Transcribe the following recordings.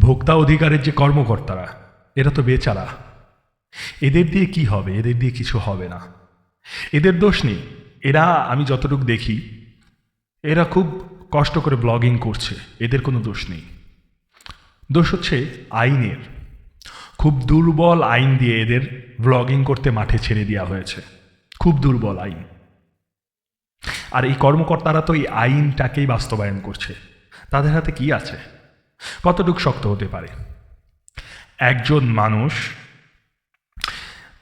ভোক্তা অধিকারের যে কর্মকর্তারা, এরা তো বেচারা। এদের দিয়ে কি হবে? এদের দিয়ে কিছু হবে না। এদের দোষ নেই। এরা, আমি যতটুকু দেখি, এরা খুব কষ্ট করে ব্লগিং করছে। এদের কোনো দোষ নেই। দোষ হচ্ছে আইনের। খুব দুর্বল আইন দিয়ে এদের ব্লগিং করতে মাঠে ছেড়ে দেওয়া হয়েছে। খুব দুর্বল আইন। আর এই কর্মকর্তারা তো এই আইনটাকেই বাস্তবায়ন করছে। তাদের হাতে কি আছে? কতটুকু শক্ত হতে পারে? একজন মানুষ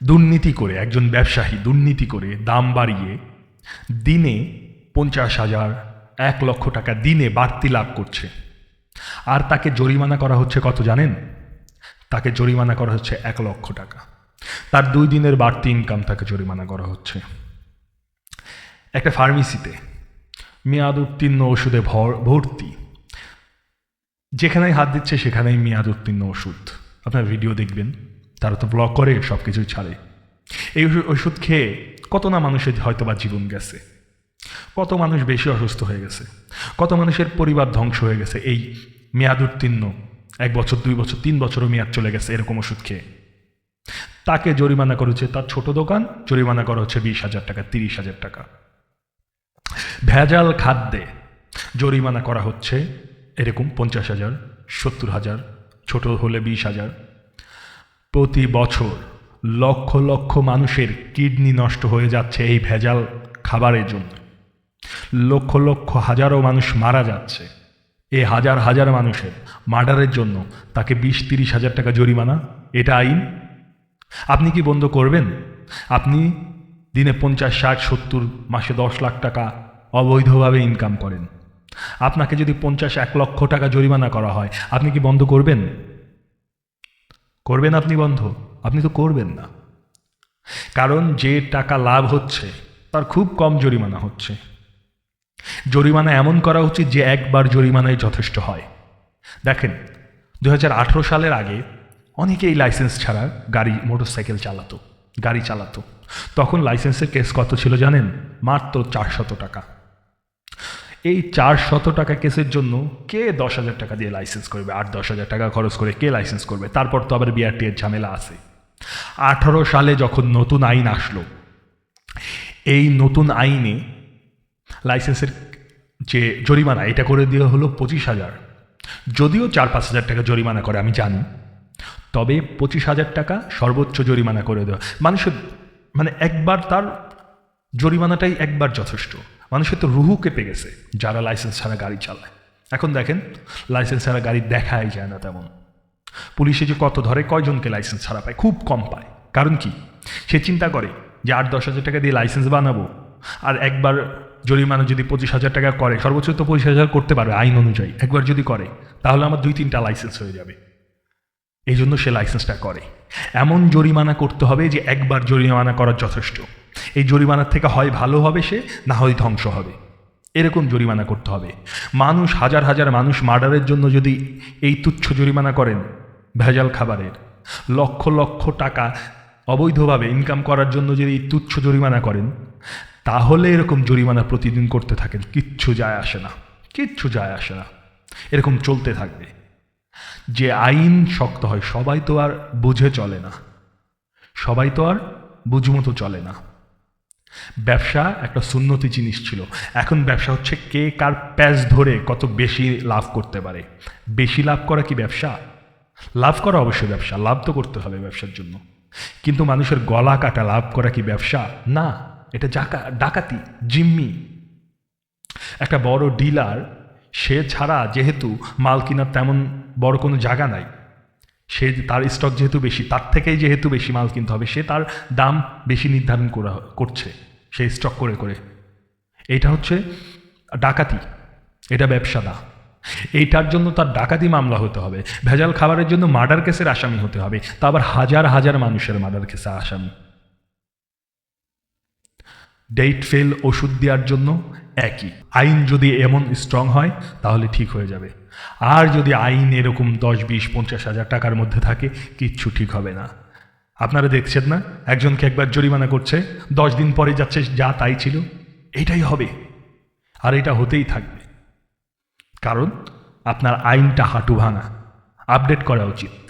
দুর্নীতি করে, একজন ব্যবসায়ী দুর্নীতি করে দাম বাড়িয়ে দিনে পঞ্চাশ হাজার, এক লক্ষ টাকা দিনে বাড়তি লাভ করছে। আর তাকে জরিমানা করা হচ্ছে কত জানেন? তাকে জরিমানা করা হচ্ছে এক লক্ষ টাকা। তার দুই দিনের বাড়তি ইনকাম তাকে জরিমানা করা হচ্ছে। একটা ফার্মেসিতে মেয়াদ উত্তীর্ণ ওষুধে ভর- ভর্তি যেখানেই হাত দিচ্ছে, সেখানেই মেয়াদ উত্তীর্ণ ওষুধ। আপনার ভিডিও দেখবেন, তারা তো ব্লগ করে সব কিছুই ছাড়ে। এই ওষুধ খেয়ে কত না মানুষের হয়তো বা জীবন গেছে। কত মানুষ বেশি অসুস্থ হয়ে গেছে। কত মানুষের পরিবার ধ্বংস হয়ে গেছে। এই মেয়াদ উত্তীর্ণ, এক বছর, দুই বছর, তিন বছরও মেয়াদ চলে গেছে এরকম ওষুধ খেয়ে। তাকে জরিমানা করেছে তার ছোট দোকান, জরিমানা করা হচ্ছে বিশ হাজার টাকা, তিরিশ হাজার টাকা। ভেজাল খাদ্যে জরিমানা করা হচ্ছে এরকম পঞ্চাশ হাজার, সত্তর হাজার, ছোট হলে বিশ হাজার। প্রতি বছর লক্ষ লক্ষ মানুষের কিডনি নষ্ট হয়ে যাচ্ছে এই ভেজাল খাবারের জন্য। লক্ষ লক্ষ হাজারো মানুষ মারা যাচ্ছে। এই হাজার হাজার মানুষের মার্ডারের জন্য তাকে বিশ তিরিশ হাজার টাকা জরিমানা, এটা আইন? আপনি কি বন্ধ করবেন? আপনি দিনে পঞ্চাশ, ষাট, সত্তর, মাসে দশ লাখ টাকা অবৈধভাবে ইনকাম করেন। আপনাকে যদি পঞ্চাশ এক লক্ষ টাকা জরিমানা করা হয়, আপনি কি বন্ধ করবেন? করবেন আপনি বন্ধ? আপনি তো করবেন না। কারণ যে টাকা লাভ হচ্ছে, তার খুব কম জরিমানা হচ্ছে। জরিমানা এমন করা উচিত যে একবার জরিমানায় যথেষ্ট হয়। দেখেন দু হাজার আঠারো সালের আগে অনেকেই লাইসেন্স ছাড়া গাড়ি, মোটরসাইকেল চালাতো, গাড়ি চালাতো। তখন লাইসেন্সের কেস কত ছিল জানেন? মাত্র চারশত টাকা। এই চার শত টাকা কেসের জন্য কে দশ হাজার টাকা দিয়ে লাইসেন্স করবে? আট দশ হাজার টাকা খরচ করে কে লাইসেন্স করবে? তারপর তো আবার বিআরটি এর ঝামেলা আছে। আঠারো সালে যখন নতুন আইন আসলো, এই নতুন আইনে লাইসেন্সের যে জরিমানা, এটা করে দেওয়া হলো পঁচিশ হাজার। যদিও চার পাঁচ হাজার টাকা জরিমানা করে, আমি জানি। তবে পঁচিশ হাজার টাকা সর্বোচ্চ জরিমানা করে দেওয়া, মানুষের মানে একবার তার জরিমানাটাই একবার যথেষ্ট। মানুষের তো রুহু কেঁপে গেছে, যারা লাইসেন্স ছাড়া গাড়ি চালায়। এখন দেখেন লাইসেন্স ছাড়া গাড়ি দেখাই যায় না তেমন। পুলিশে যে কত ধরে কয়জনকে লাইসেন্স ছাড়া পায়, খুব কম পায়। কারণ কি? সে চিন্তা করে যে আট দশ হাজার টাকা দিয়ে লাইসেন্স বানাবো, আর একবার জরিমানা যদি পঁচিশ হাজার টাকা করে, সর্বোচ্চ তো পঁচিশ হাজার করতে পারবে আইন অনুযায়ী। একবার যদি করে, তাহলে আমার দুই তিনটা লাইসেন্স হয়ে যাবে। এই জন্য সে লাইসেন্সটা করে। এমন জরিমানা করতে হবে যে একবার জরিমানা করার যথেষ্ট। এই জরিমানার থেকে হয় ভালো হবে সে, না হয় ধ্বংস হবে। এরকম জরিমানা করতে হবে। মানুষ, হাজার হাজার মানুষ মার্ডারের জন্য যদি এই তুচ্ছ জরিমানা করেন, ভেজাল খাবারের, লক্ষ লক্ষ টাকা অবৈধভাবে ইনকাম করার জন্য যদি এই তুচ্ছ জরিমানা করেন, তাহলে এরকম জরিমানা প্রতিদিন করতে থাকেন। কিচ্ছু যায় আসে না। কিচ্ছু যায় আসে না। এরকম চলতে থাকবে। যে আইন শক্ত হয়, সবাই তো আর বুঝে চলে না। সবাই তো আর বুঝমতো চলে না। ব্যবসা একটা সুন্নতি জিনিস ছিল। এখন ব্যবসা হচ্ছে কে কার প্যাচ ধরে কত বেশি লাভ করতে পারে। বেশি লাভ করা কি ব্যবসা? লাভ করা অবশ্যই ব্যবসা, লাভ তো করতে হবে ব্যবসার জন্য। কিন্তু মানুষের গলা কাটা লাভ করা কি ব্যবসা? না, এটা ডাকাতি, জিম্মি। একটা বড় ডিলার সে ছাড়া যেহেতু মাল কেনার তেমন বড় কোনো জায়গা নাই। সে তার স্টক যেহেতু বেশি, তার থেকেই যেহেতু বেশি মাল কিনতে হবে, সে তার দাম বেশি নির্ধারণ করা করছে, সে স্টক করে করে। এইটা হচ্ছে ডাকাতি, এটা ব্যবসা না এইটার জন্য তার ডাকাতি মামলা হতে হবে, ভেজাল খাবারের জন্য মার্ডার কেসের আসামি হতে হবে, তা আবার হাজার হাজার মানুষের মার্ডার কেসে আসামি। ডেট ফেল ওষুধ দেওয়ার জন্য একই। আইন যদি এমন স্ট্রং হয়, তাহলে ঠিক হয়ে যাবে। আর যদি আইন এরকম দশ, বিশ, পঞ্চাশ হাজার টাকার মধ্যে থাকে, কিচ্ছু ঠিক হবে না। আপনারা দেখছেন না? একজনকে একবার জরিমানা করছে, দশ দিন পরে যাচ্ছে, যা তাই ছিল, এটাই হবে। আর এটা হতেই থাকবে। কারণ, আপনার আইনটা হাঁটু ভাঙা। আপডেট করা উচিত।